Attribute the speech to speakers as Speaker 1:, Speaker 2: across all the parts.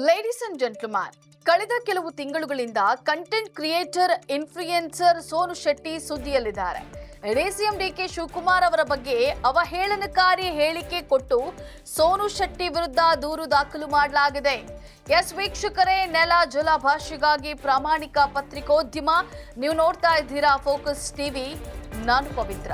Speaker 1: Ladies and gentleman ಕಳೆದ ಕೆಲವು ತಿಂಗಳುಗಳಿಂದ content creator influencer Sonu Shetty ಸುದ್ದಿಯಲ್ಲಿದ್ದಾರೆ. D K Shivakumar ಅವರ ಬಗ್ಗೆ ಅವಹೇಳನಕಾರಿ ಹೇಳಿಕೆ ಕೊಟ್ಟು ಸೋನು ಶೆಟ್ಟಿ ವಿರುದ್ಧ ದೂರು ದಾಖಲು ಮಾಡಲಾಗಿದೆ. ಎಸ್ ವೀಕ್ಷಕರೇ, ನೆಲ ಜಲ ಭಾಷೆಗಾಗಿ ಪ್ರಾಮಾಣಿಕ ಪತ್ರಿಕೋದ್ಯಮ. ನೀವು ನೋಡ್ತಾ ಇದ್ದೀರಾ ಫೋಕಸ್ ಟಿವಿ ನಾನು ಪವಿತ್ರ.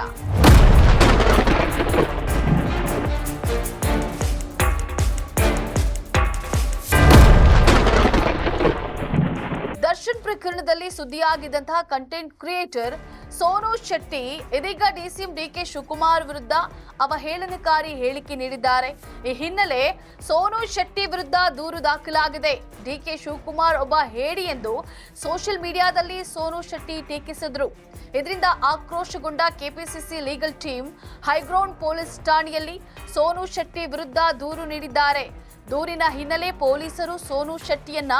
Speaker 1: ಪ್ರಕರಣದಲ್ಲಿ ಸುದ್ದಿಯಾಗಿದ್ದಂತಹ ಕಂಟೆಂಟ್ ಕ್ರಿಯೇಟರ್ ಸೋನು ಶೆಟ್ಟಿ, ಇದೀಗ ಡಿಸಿಎಂ ಡಿಕೆ ಶಿವಕುಮಾರ್ ವಿರುದ್ಧ ಅವಹೇಳನಕಾರಿ ಹೇಳಿಕೆ ನೀಡಿದ್ದಾರೆ. ಈ ಹಿನ್ನೆಲೆ ಸೋನು ಶೆಟ್ಟಿ ವಿರುದ್ಧ ದೂರು ದಾಖಲಾಗಿದೆ. ಡಿಕೆ ಶಿವಕುಮಾರ್ ಒಬ್ಬ ಹೇಡಿ ಎಂದು ಸೋಷಿಯಲ್ ಮೀಡಿಯಾದಲ್ಲಿ ಸೋನು ಶೆಟ್ಟಿ ಟೀಕಿಸಿದ್ರು. ಇದರಿಂದ ಆಕ್ರೋಶಗೊಂಡ KPCC legal team high ground police ಠಾಣೆಯಲ್ಲಿ ಸೋನು ಶೆಟ್ಟಿ ವಿರುದ್ಧ ದೂರು ನೀಡಿದ್ದಾರೆ. ದೂರಿನ ಹಿನ್ನೆಲೆ ಪೊಲೀಸರು ಸೋನು ಶೆಟ್ಟಿಯನ್ನ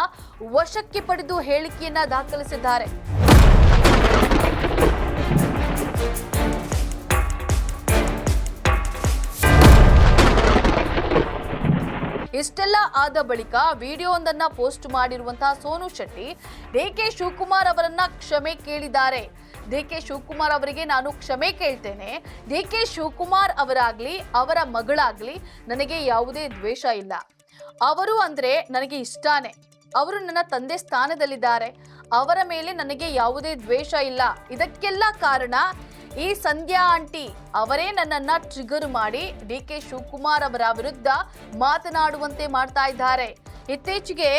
Speaker 1: ವಶಕ್ಕೆ ಪಡೆದು ಹೇಳಿಕೆಯನ್ನ ದಾಖಲಿಸಿದ್ದಾರೆ. ಇಷ್ಟೆಲ್ಲ ಆದ ಬಳಿಕ ವಿಡಿಯೋವೊಂದನ್ನ ಪೋಸ್ಟ್ ಮಾಡಿರುವಂತಹ ಸೋನು ಶೆಟ್ಟಿ ಡಿ ಕೆ ಶಿವಕುಮಾರ್ ಅವರನ್ನ ಕ್ಷಮೆ ಕೇಳಿದ್ದಾರೆ. ಡಿ ಕೆ ಶಿವಕುಮಾರ್ ಅವರಿಗೆ ನಾನು ಕ್ಷಮೆ ಕೇಳ್ತೇನೆ. ಡಿ ಕೆ ಶಿವಕುಮಾರ್ ಅವರಾಗ್ಲಿ, ಅವರ ಮಗಳಾಗ್ಲಿ ನನಗೆ ಯಾವುದೇ ದ್ವೇಷ ಇಲ್ಲ. ಅವರು ಅಂದ್ರೆ ನನಗೆ ಇಷ್ಟಾನೆ. ಅವರು ನನ್ನ ತಂದೆ ಸ್ಥಾನದಲ್ಲಿದ್ದಾರೆ. ಅವರ ಮೇಲೆ ನನಗೆ ಯಾವುದೇ ದ್ವೇಷ ಇಲ್ಲ. ಇದಕ್ಕೆಲ್ಲ ಕಾರಣ ಈ ಸಂಧ್ಯಾ ಆಂಟಿ. ಅವರೇ ನನ್ನನ್ನ ಟ್ರಿಗರ್ ಮಾಡಿ ಡಿ ಕೆ ಶಿವಕುಮಾರ್ ಅವರ ವಿರುದ್ಧ ಮಾತನಾಡುವಂತೆ ಮಾಡ್ತಾ ಇದ್ದಾರೆ. ಇತ್ತೀಚೆಗೆ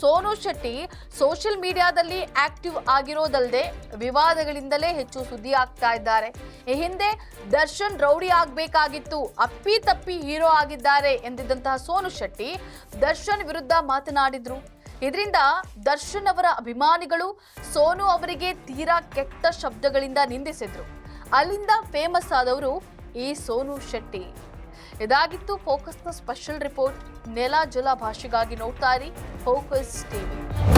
Speaker 1: ಸೋನು ಶೆಟ್ಟಿ ಸೋಷಿಯಲ್ ಮೀಡಿಯಾದಲ್ಲಿ ಆಕ್ಟಿವ್ ಆಗಿರೋದಲ್ಲದೆ ವಿವಾದಗಳಿಂದಲೇ ಹೆಚ್ಚು ಸುದ್ದಿ ಆಗ್ತಾ ಇದ್ದಾರೆ. ಈ ಹಿಂದೆ ದರ್ಶನ್ ರೌಡಿ ಆಗಬೇಕಾಗಿತ್ತು, ಅಪ್ಪಿ ತಪ್ಪಿ ಹೀರೋ ಆಗಿದ್ದಾರೆ ಎಂದಿದ್ದಂತಹ ಸೋನು ಶೆಟ್ಟಿ ದರ್ಶನ್ ವಿರುದ್ಧ ಮಾತನಾಡಿದ್ರು. ಇದರಿಂದ ದರ್ಶನ್ ಅವರ ಅಭಿಮಾನಿಗಳು ಸೋನು ಅವರಿಗೆ ತೀರಾ ಕೆಟ್ಟ ಶಬ್ದಗಳಿಂದ ನಿಂದಿಸಿದ್ರು. ಅಲ್ಲಿಂದ ಫೇಮಸ್ ಆದವರು ಈ ಸೋನು ಶೆಟ್ಟಿ. ಇದಾಗಿತ್ತು ಫೋಕಸ್ನ ಸ್ಪೆಷಲ್ ರಿಪೋರ್ಟ್. ನೆಲ ಜಲ ಭಾಷೆಗಾಗಿ ನೋಡ್ತಾ ಫೋಕಸ್ ಟಿವಿ.